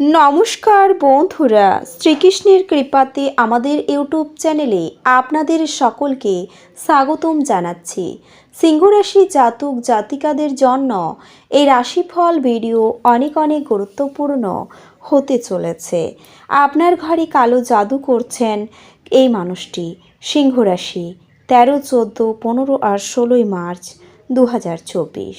নমস্কার বন্ধুরা, শ্রীকৃষ্ণের কৃপাতে আমাদের ইউটিউব চ্যানেলে আপনাদের সকলকে স্বাগতম জানাচ্ছি। সিংহরাশি জাতক জাতিকাদের জন্য এই রাশিফল ভিডিও অনেক অনেক গুরুত্বপূর্ণ হতে চলেছে। আপনার ঘরে কালো জাদু করছেন এই মানুষটি, সিংহরাশি, তেরো, চোদ্দ, পনেরো আর ষোলোই মার্চ দু হাজার চব্বিশ।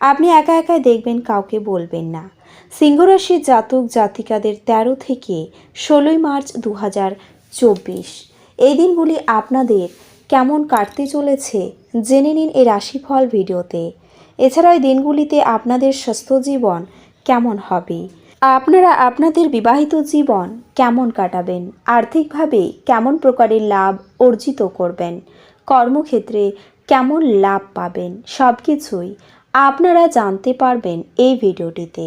আপনি একা একাই দেখবেন, কাউকে বলবেন না। সিংহরাশির জাতক জাতিকাদের তেরো থেকে ষোলোই মার্চ দু চব্বিশ। এই দিনগুলি আপনাদের কেমন কাটতে চলেছে জেনে নিন এই রাশিফল ভিডিওতে। এছাড়া এই দিনগুলিতে আপনাদের স্বাস্থ্য জীবন কেমন হবে? আপনারা আপনাদের বিবাহিত জীবন কেমন কাটাবেন? আর্থিকভাবে কেমন প্রকারের লাভ অর্জিত করবেন? কর্মক্ষেত্রে কেমন লাভ পাবেন? সব কিছুই আপনারা জানতে পারবেন এই ভিডিওটিতে।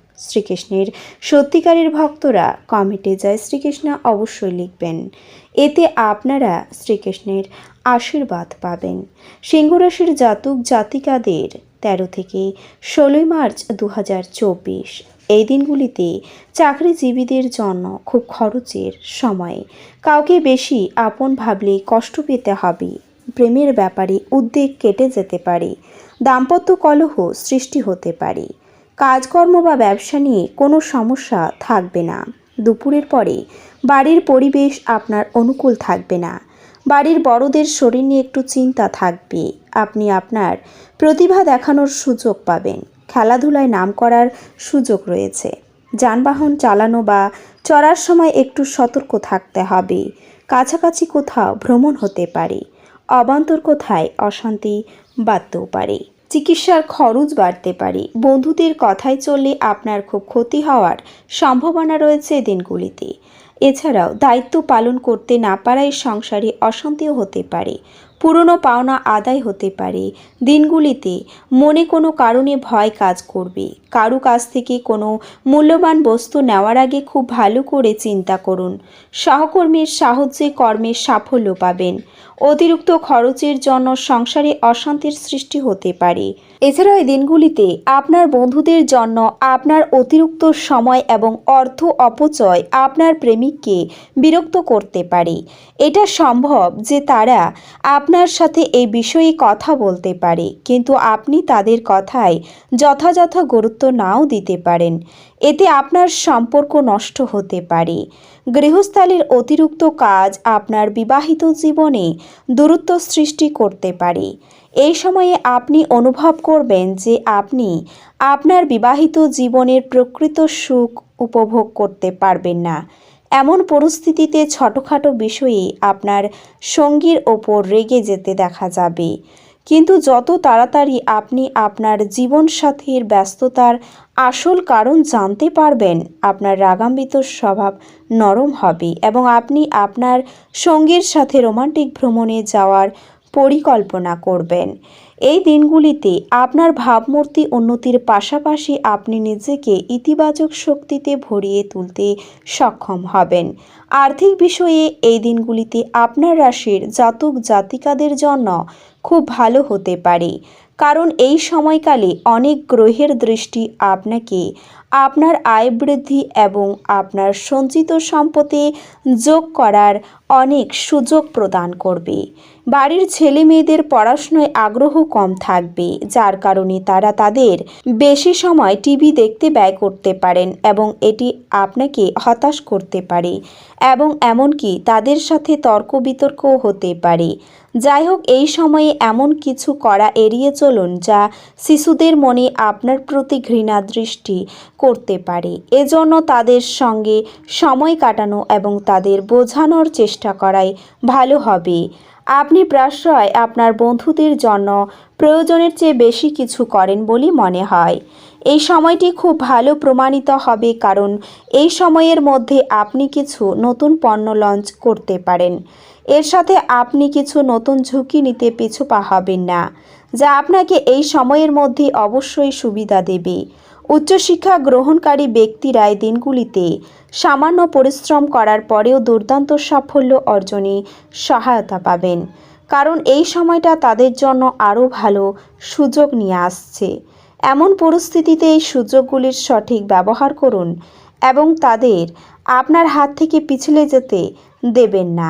শ্রীকৃষ্ণের সত্যিকারের ভক্তরা কমেন্টে জয় শ্রীকৃষ্ণ অবশ্যই লিখবেন। এতে আপনারা শ্রীকৃষ্ণের আশীর্বাদ পাবেন। সিংহরাশির জাতক জাতিকাদের তেরো থেকে ষোলোই মার্চ দু হাজার চব্বিশ। এই দিনগুলিতে চাকরিজীবীদের জন্য খুব খরচের সময়। কাউকে বেশি আপন ভাবলে কষ্ট পেতে হবে। প্রেমের ব্যাপারে উদ্বেগ কেটে যেতে পারে। দাম্পত্য কলহ সৃষ্টি হতে পারে। কাজকর্ম বা ব্যবসা নিয়ে কোনো সমস্যা থাকবে না। দুপুরের পরে বাড়ির পরিবেশ আপনার অনুকূল থাকবে না। বাড়ির বড়দের শরীর নিয়ে একটু চিন্তা থাকবে। আপনি আপনার প্রতিভা দেখানোর সুযোগ পাবেন। খেলাধুলায় নাম করার সুযোগ রয়েছে। যানবাহন চালানো বা চড়ার সময় একটু সতর্ক থাকতে হবে। কাছাকাছি কোথাও ভ্রমণ হতে পারে। অবান্তর কোথায় অশান্তি বাড়তেও পারে। চিকিৎসার খরচ বাড়তে পারে। বন্ধুদের কথায় চললে আপনার খুব ক্ষতি হওয়ার সম্ভাবনা রয়েছে দিনগুলিতে। এছাড়াও দায়িত্ব পালন করতে না পারায় সংসারে অশান্তিও হতে পারে। পুরনো পাওনা আদায় হতে পারে। দিনগুলিতে মনে কোনো কারণে ভয় কাজ করবে। কারু কাছ থেকে কোনো মূল্যবান বস্তু নেওয়ার আগে খুব ভালো করে চিন্তা করুন। সহকর্মীর সাহায্যে কর্মের সাফল্য পাবেন। অতিরিক্ত খরচের জন্য সংসারে অশান্তির সৃষ্টি হতে পারে। এছাড়াও এই দিনগুলিতে আপনার বন্ধুদের জন্য আপনার অতিরিক্ত সময় এবং অর্থ অপচয় আপনার প্রেমিককে বিরক্ত করতে পারে। এটা সম্ভব যে তারা আপনার সাথে এই বিষয়ে কথা বলতে পারে, কিন্তু আপনি তাদের কথায় যথাযথ গুরুত্ব নাও দিতে পারেন। এতে আপনার সম্পর্ক নষ্ট হতে পারে। গৃহস্থালির অতিরিক্ত কাজ আপনার বিবাহিত জীবনে দূরত্ব সৃষ্টি করতে পারে। এই সময়ে আপনি অনুভব করবেন যে আপনি আপনার বিবাহিত জীবনের প্রকৃত সুখ উপভোগ করতে পারবেন না। এমন পরিস্থিতিতে ছোটোখাটো বিষয়ে আপনার সঙ্গীর ওপর রেগে যেতে দেখা যাবে। কিন্তু যত তাড়াতাড়ি আপনি আপনার জীবনসাথীর ব্যস্ততার আসল কারণ জানতে পারবেন, আপনার রাগাম্বিত স্বভাব নরম হবে এবং আপনি আপনার সঙ্গীর সাথে রোমান্টিক ভ্রমণে যাওয়ার পরিকল্পনা করবেন। এই দিনগুলিতে আপনার ভাবমূর্তি উন্নতির পাশাপাশি আপনি নিজেকে ইতিবাচক শক্তিতে ভরিয়ে তুলতে সক্ষম হবেন। আর্থিক বিষয়ে এই দিনগুলিতে আপনার রাশির জাতক জাতিকাদের জন্য খুব ভালো হতে পারে। কারণ এই সময়কালে অনেক গ্রহের দৃষ্টি আপনাকে আপনার আয় বৃদ্ধি এবং আপনার সঞ্চিত সম্পদে যোগ করার অনেক সুযোগ প্রদান করবে। বাড়ির ছেলে মেয়েদের পড়াশোনায় আগ্রহ কম থাকবে, যার কারণে তারা তাদের বেশি সময় টিভি দেখতে ব্যয় করতে পারেন এবং এটি আপনাকে হতাশ করতে পারে এবং এমনকি তাদের সাথে তর্ক বিতর্কও হতে পারে। যাই হোক, এই সময়ে এমন কিছু করা এড়িয়ে চলুন যা শিশুদের মনে আপনার প্রতি ঘৃণা দৃষ্টি করতে পারে। এজন্য তাদের সঙ্গে সময় কাটানো এবং তাদের বোঝানোর চেষ্টা করাই ভালো হবে। আপনি প্রায়শই আপনার বন্ধুদের জন্য প্রয়োজনের চেয়ে বেশি কিছু করেন বলে মনে হয়। এই সময়টি খুব ভালো প্রমাণিত হবে কারণ এই সময়ের মধ্যে আপনি কিছু নতুন পণ্য লঞ্চ করতে পারেন। এর সাথে আপনি কিছু নতুন ঝুঁকি নিতে পিছু পা হবেন না, যা আপনাকে এই সময়ের মধ্যে অবশ্যই সুবিধা দেবে। উচ্চশিক্ষা গ্রহণকারী ব্যক্তিরা এই দিনগুলিতে সামান্য পরিশ্রম করার পরেও দুর্দান্ত সাফল্য অর্জনে সহায়তা পাবেন। কারণ এই সময়টা তাদের জন্য আরও ভালো সুযোগ নিয়ে আসছে। এমন পরিস্থিতিতে এই সুযোগগুলির সঠিক ব্যবহার করুন এবং তাদের আপনার হাত থেকে পিছলে যেতে দেবেন না।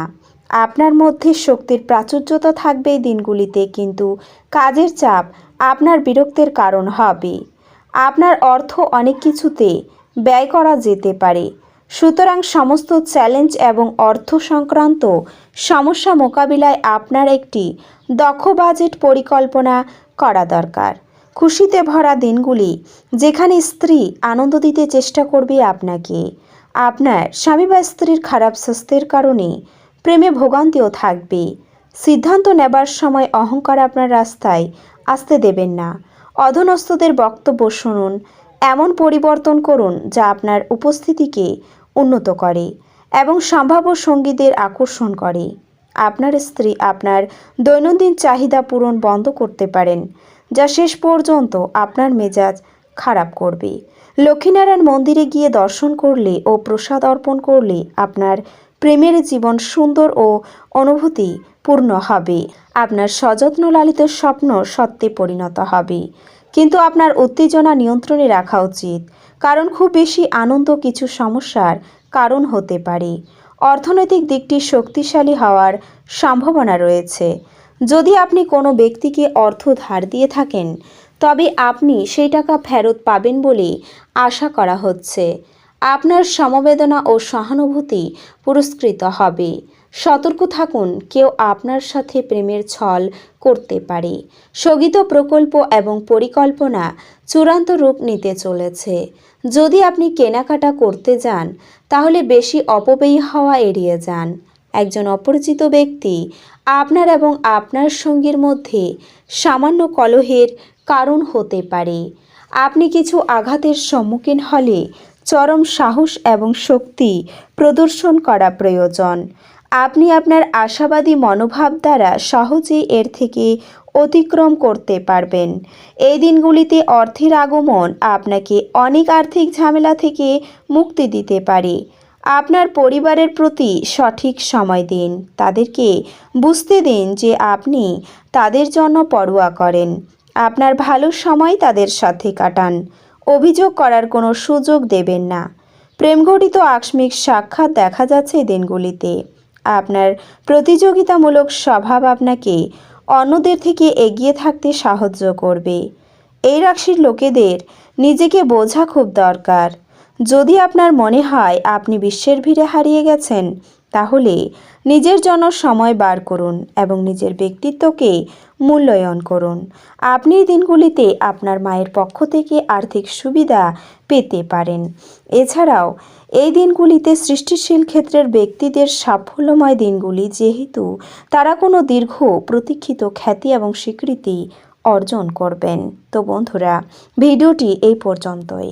আপনার মধ্যে শক্তির প্রাচুর্যতা থাকবে এই দিনগুলিতে, কিন্তু কাজের চাপ আপনার বিরক্তের কারণ হবে। আপনার অর্থ অনেক কিছুতে ব্যয় করা যেতে পারে। সুতরাং সমস্ত চ্যালেঞ্জ এবং অর্থ সংক্রান্ত সমস্যা মোকাবিলায় আপনার একটি দক্ষ বাজেট পরিকল্পনা করা দরকার। খুশিতে ভরা দিনগুলি যেখানে স্ত্রী আনন্দ দিতে চেষ্টা করবে আপনাকে। আপনার স্বামী বা স্ত্রীর খারাপ স্বাস্থ্যের কারণে প্রেমে ভোগান্তিও থাকবে। সিদ্ধান্ত নেবার সময় অহংকার আপনার রাস্তায় আসতে দেবেন না। অধনস্থদের বক্তব্য শুনুন, এমন পরিবর্তন করুন যা আপনার উপস্থিতিকে উন্নত করে এবং সম্ভাব্য সঙ্গীদের আকর্ষণ করে। আপনার স্ত্রী আপনার দৈনন্দিন চাহিদা পূরণ বন্ধ করতে পারেন, যা শেষ পর্যন্ত আপনার মেজাজ খারাপ করবে। লক্ষ্মীনারায়ণ মন্দিরে গিয়ে দর্শন করলে ও প্রসাদ অর্পণ করলে আপনার প্রেমের জীবন সুন্দর ও অনুভূতি পূর্ণ হবে। আপনার সযত্ন লালিত স্বপ্ন সত্যে পরিণত হবে। কিন্তু আপনার উত্তেজনা নিয়ন্ত্রণে রাখা উচিত। কারণ খুব বেশি আনন্দ কিছু সমস্যার কারণ হতে পারে। অর্থনৈতিক দিকটি শক্তিশালী হওয়ার সম্ভাবনা রয়েছে। যদি আপনি কোনো ব্যক্তিকে অর্থ ধার দিয়ে থাকেন, তবে আপনি সেই টাকা ফেরত পাবেন বলে আশা করা হচ্ছে। আপনার সমবেদনা ও সহানুভূতি পুরস্কৃত হবে। সতর্ক থাকুন, কেউ আপনার সাথে প্রেমের ছল করতে পারে। স্থগিত প্রকল্প এবং পরিকল্পনা চূড়ান্ত রূপ নিতে চলেছে। যদি আপনি কেনাকাটা করতে যান, তাহলে বেশি অপব্যয়ী হওয়া এড়িয়ে যান। একজন অপরিচিত ব্যক্তি আপনার এবং আপনার সঙ্গীর মধ্যে সামান্য কলহের কারণ হতে পারে। আপনি কিছু আঘাতের সম্মুখীন হলে চরম সাহস এবং শক্তি প্রদর্শন করা প্রয়োজন। আপনি আপনার আশাবাদী মনোভাব দ্বারা সহজেই এর থেকে অতিক্রম করতে পারবেন। এই দিনগুলিতে অর্থের আগমন আপনাকে অনেক আর্থিক ঝামেলা থেকে মুক্তি দিতে পারে। আপনার পরিবারের প্রতি সঠিক সময় দিন। তাদেরকে বুঝতে দিন যে আপনি তাদের জন্য পরোয়া করেন। আপনার ভালো সময় তাদের সাথে কাটান। অভিযোগ করার কোনো সুযোগ দেবেন না। প্রেমঘটিত আকস্মিক সাক্ষাৎ দেখা যাচ্ছে এই দিনগুলিতে। আপনার প্রতিযোগিতামূলক স্বভাব আপনাকে অন্যদের থেকে এগিয়ে থাকতে সাহায্য করবে। এই রাশির লোকেদের নিজেকে বোঝা খুব দরকার। যদি আপনার মনে হয় আপনি বিশ্বের ভিড়ে হারিয়ে গেছেন তাহলে নিজের জন্য সময় বার করুন এবং নিজের ব্যক্তিত্বকে মূল্যায়ন করুন। আপনি দিনগুলিতে আপনার মায়ের পক্ষ থেকে আর্থিক সুবিধা পেতে পারেন। এছাড়াও, এই দিনগুলিতে সৃষ্টিশীল ক্ষেত্রের ব্যক্তিদের সাফল্যময় দিনগুলি যেহেতু তারা কোনো দীর্ঘ, প্রতীক্ষিত খ্যাতি এবং স্বীকৃতি অর্জন করবেন। তো বন্ধুরা, ভিডিওটি এই পর্যন্তই।